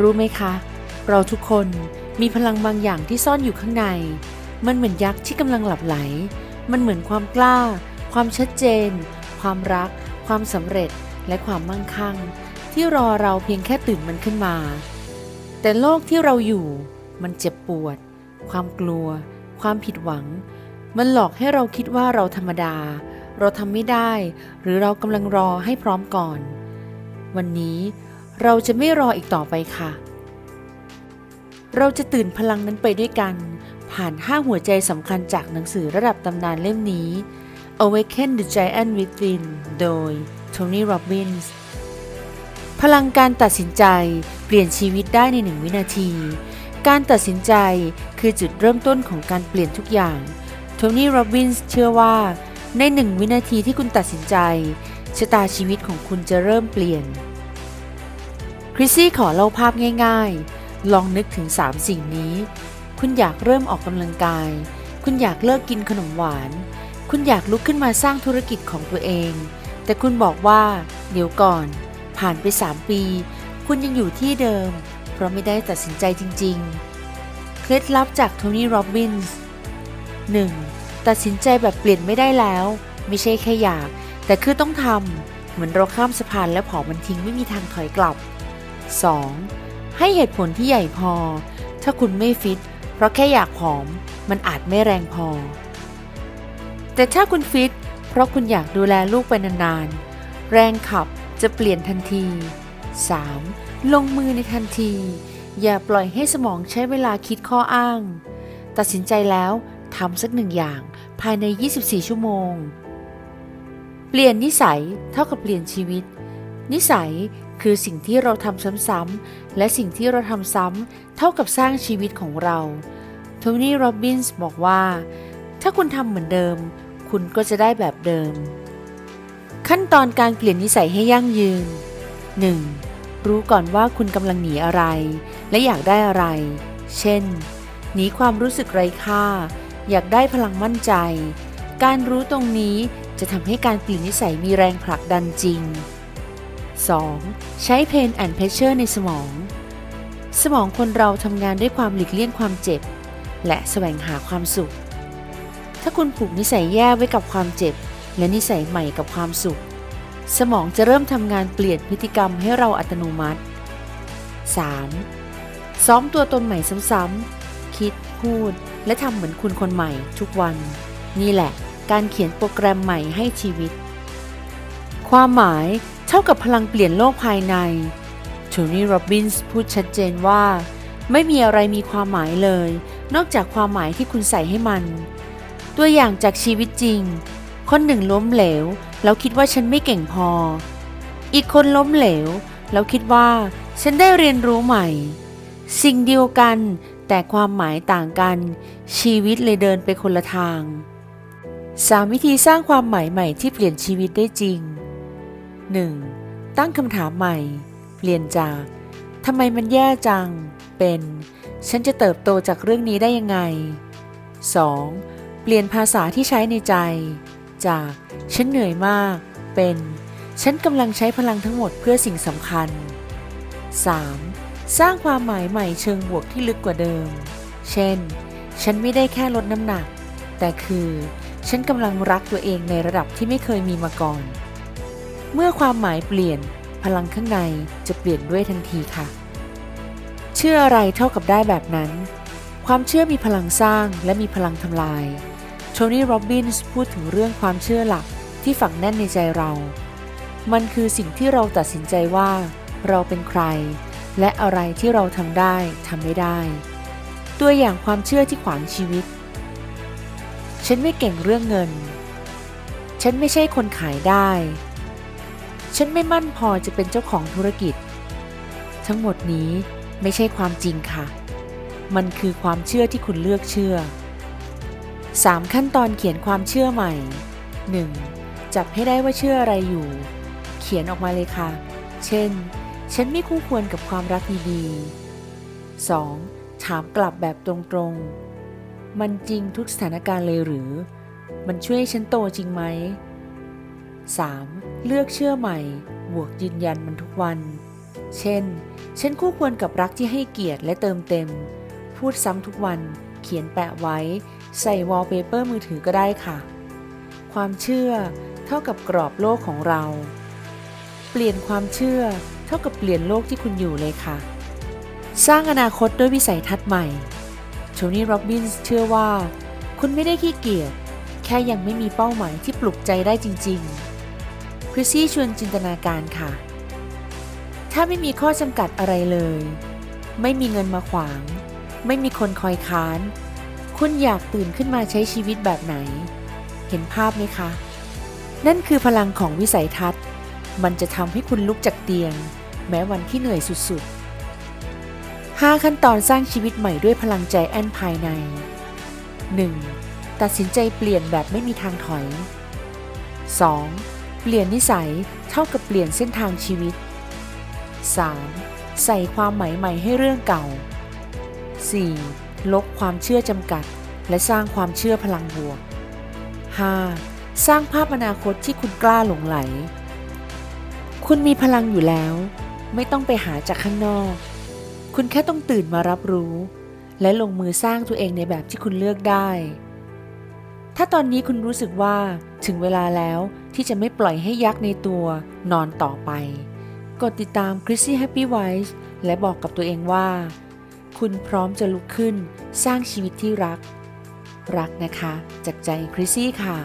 รู้ไหมคะ เราทุกคนมีพลังบางอย่างที่ซ่อนอยู่ข้างใน มันเหมือนยักษ์ที่กำลังหลับไหล มันเหมือนความกล้า ความชัดเจน ความรัก ความสำเร็จ และความมั่งคั่ง ที่รอเราเพียงแค่ตื่นมันขึ้นมา แต่โลกที่เราอยู่ มันเจ็บปวด ความกลัว ความผิดหวัง มันหลอกให้เราคิดว่าเราธรรมดา เราทำไม่ได้ หรือเรากำลังรอให้พร้อมก่อน วันนี้ เราจะไม่รออีกต่อไปค่ะ เราจะตื่นพลังนั้นไปด้วยกัน ผ่าน 5 หัวใจสำคัญจากหนังสือระดับตำนานเล่มนี้ Awaken the Giant Within โดย Tony Robbins พลังการตัดสินใจเปลี่ยนชีวิตได้ในหนึ่งวินาที การตัดสินใจคือจุดเริ่มต้นของการเปลี่ยนทุกอย่างโทนี่ โรบินส์เชื่อว่าในหนึ่งวินาทีที่คุณตัดสินใจชะตาชีวิตของคุณจะเริ่มเปลี่ยน คริสซี่ขอเล่าภาพง่ายๆ ลองนึกถึง 3 สิ่งนี้ คุณอยากเริ่มออกกำลังกาย คุณอยากเลิกกินขนมหวาน คุณอยากลุกขึ้นมาสร้างธุรกิจของตัวเอง แต่คุณบอกว่า เดี๋ยวก่อน ผ่านไป 3 ปี คุณยังอยู่ที่เดิม เพราะไม่ได้ตัดสินใจจริง ๆ เคล็ดลับจากโทนี่โรบินส์ 1. ตัดสินใจแบบเปลี่ยนไม่ได้แล้ว ไม่ใช่แค่อยาก แต่คือต้องทำเหมือนเราข้ามสะพานและผอมันทิ้งไม่มีทางถอยกลับ 2. ให้เหตุผลที่ใหญ่พอ ถ้าคุณไม่ฟิต เพราะแค่อยากผอม มันอาจไม่แรงพอ แต่ถ้าคุณฟิต เพราะคุณอยากดูแลลูกไปนานๆ แรงขับจะเปลี่ยนทันที 3. ลงมือในทันที อย่าปล่อยให้สมองใช้เวลาคิดข้ออ้าง ตัดสินใจแล้วทำสักหนึ่งอย่างภายใน 24 ชั่วโมง เปลี่ยนนิสัยเท่ากับเปลี่ยนชีวิต นิสัย คือสิ่งที่เราทำซ้ำๆและสิ่งที่เราทำซ้ำเท่ากับสร้างชีวิตของเราโทนี่โรบินส์บอกว่า ถ้าคุณทำเหมือนเดิม คุณก็จะได้แบบเดิม ขั้นตอนการเปลี่ยนนิสัยให้ยั่งยืน 1. รู้ก่อนว่าคุณกำลังหนีอะไร และอยากได้อะไร เช่น หนีความรู้สึกไร้ค่า อยากได้พลังมั่นใจ การรู้ตรงนี้จะทำให้การเปลี่ยนนิสัยมีแรงผลักดันจริง 2. ใช้ Pain and Pleasure ในสมอง สมองคนเราทำงานด้วยความหลีกเลี่ยงความเจ็บ และแสวงหาความสุข ถ้าคุณผูกนิสัยแย่ไว้กับความเจ็บ และนิสัยใหม่กับความสุข สมองจะเริ่มทำงานเปลี่ยนพฤติกรรมให้เราอัตโนมัติ 3. ซ้อมตัวตนใหม่ซ้ำๆคิด พูด และทำเหมือนคุณคนใหม่ทุกวัน นี่แหละ การเขียนโปรแกรมใหม่ให้ชีวิต ความหมาย เท่ากับพลังเปลี่ยนโลกภายในโทนี่โรบินส์พูดชัดเจนว่า ไม่มีอะไรมีความหมายเลย นอกจากความหมายที่คุณใส่ให้มัน ตัวอย่างจากชีวิตจริง คนหนึ่งล้มเหลว แล้วคิดว่าฉันไม่เก่งพอ อีกคนล้มเหลว แล้วคิดว่า ฉันได้เรียนรู้ใหม่ สิ่งเดียวกัน แต่ความหมายต่างกัน ชีวิตเลยเดินไปคนละทาง 3 วิธีสร้างความหมายใหม่ที่เปลี่ยนชีวิตได้จริง 1. ตั้งคำถามใหม่ เปลี่ยนจากทำไมมันแย่จัง เป็น ฉันจะเติบโตจากเรื่องนี้ได้ยังไง 2. เปลี่ยนภาษาที่ใช้ในใจ จาก ฉันเหนื่อยมาก เป็น ฉันกำลังใช้พลังทั้งหมดเพื่อสิ่งสำคัญ 3. สร้างความหมายใหม่เชิงบวกที่ลึกกว่าเดิม เช่น ฉันไม่ได้แค่ลดน้ำหนัก แต่คือ ฉันกำลังรักตัวเองในระดับที่ไม่เคยมีมาก่อน เมื่อความหมายเปลี่ยนพลังข้างในจะเปลี่ยนด้วยทันทีค่ะ เชื่ออะไรเท่ากับได้แบบนั้น ความเชื่อมีพลังสร้างและมีพลังทำลาย โทนี่ โรบินส์พูดถึงเรื่องความเชื่อหลักที่ฝังแน่นในใจเรา มันคือสิ่งที่เราตัดสินใจว่า เราเป็นใคร และอะไรที่เราทำได้ทำไม่ได้ ตัวอย่างความเชื่อที่ขวางชีวิต ฉันไม่เก่งเรื่องเงิน ฉันไม่ใช่คนขายได้ ฉันไม่มั่นพอจะเป็นเจ้าของธุรกิจ ทั้งหมดนี้ไม่ใช่ความจริงค่ะ มันคือความเชื่อที่คุณเลือกเชื่อ 3 ขั้นตอนเขียนความเชื่อใหม่ 1. จับให้ได้ว่าเชื่ออะไรอยู่ เขียนออกมาเลยค่ะ เช่น ฉันไม่คู่ควรกับความรักดีๆ 2. ถามกลับแบบตรงๆ มันจริงทุกสถานการณ์เลยหรือ มันช่วยให้ฉันโตจริงไหม 3. เลือกเชื่อใหม่ บวกยืนยันมันทุกวัน เช่น ฉันคู่ควรกับรักที่ให้เกียรติและเติมเต็ม พูดซ้ำทุกวัน เขียนแปะไว้ ใส่วอลเปเปอร์มือถือก็ได้ค่ะ ความเชื่อเท่ากับกรอบโลกของเรา เปลี่ยนความเชื่อ เท่ากับเปลี่ยนโลกที่คุณอยู่เลยค่ะ สร้างอนาคตด้วยวิสัยทัศน์ใหม่ โทนี่ โรบินส์เชื่อว่า คุณไม่ได้ขี้เกียจ แค่ยังไม่มีเป้าหมายที่ปลุกใจได้จริง ๆ คริซี่ชวนจินตนาการค่ะ ถ้าไม่มีข้อจำกัดอะไรเลย ไม่มีเงินมาขวาง ไม่มีคนคอยค้าน คุณอยากตื่นขึ้นมาใช้ชีวิตแบบไหน เห็นภาพไหมคะ นั่นคือพลังของวิสัยทัศน์ มันจะทำให้คุณลุกจากเตียง แม้วันที่เหนื่อยสุดๆ 5 ขั้นตอนสร้างชีวิตใหม่ด้วยพลังใจแอนภายใน 1. ตัดสินใจเปลี่ยนแบบไม่มีทางถอย 2. เปลี่ยนนิสัยเท่ากับเปลี่ยนเส้นทางชีวิต 3. ใส่ความหมายใหม่ให้เรื่องเก่า 4. ลบความเชื่อจำกัด และสร้างความเชื่อพลังบวก 5. สร้างภาพอนาคตที่คุณกล้าหลงไหล คุณมีพลังอยู่แล้ว ไม่ต้องไปหาจากข้างนอก คุณแค่ต้องตื่นมารับรู้ และลงมือสร้างตัวเองในแบบที่คุณเลือกได้ ถ้าตอนนี้คุณรู้สึกว่าถึงเวลาแล้ว ที่จะไม่ปล่อยให้ยักษ์ในตัวนอนต่อไป กดติดตาม Chrissy Happy Wise และบอกกับตัวเองว่า คุณพร้อมจะลุกขึ้นสร้างชีวิตที่รัก รักนะคะ จากใจคริสซี่ค่ะ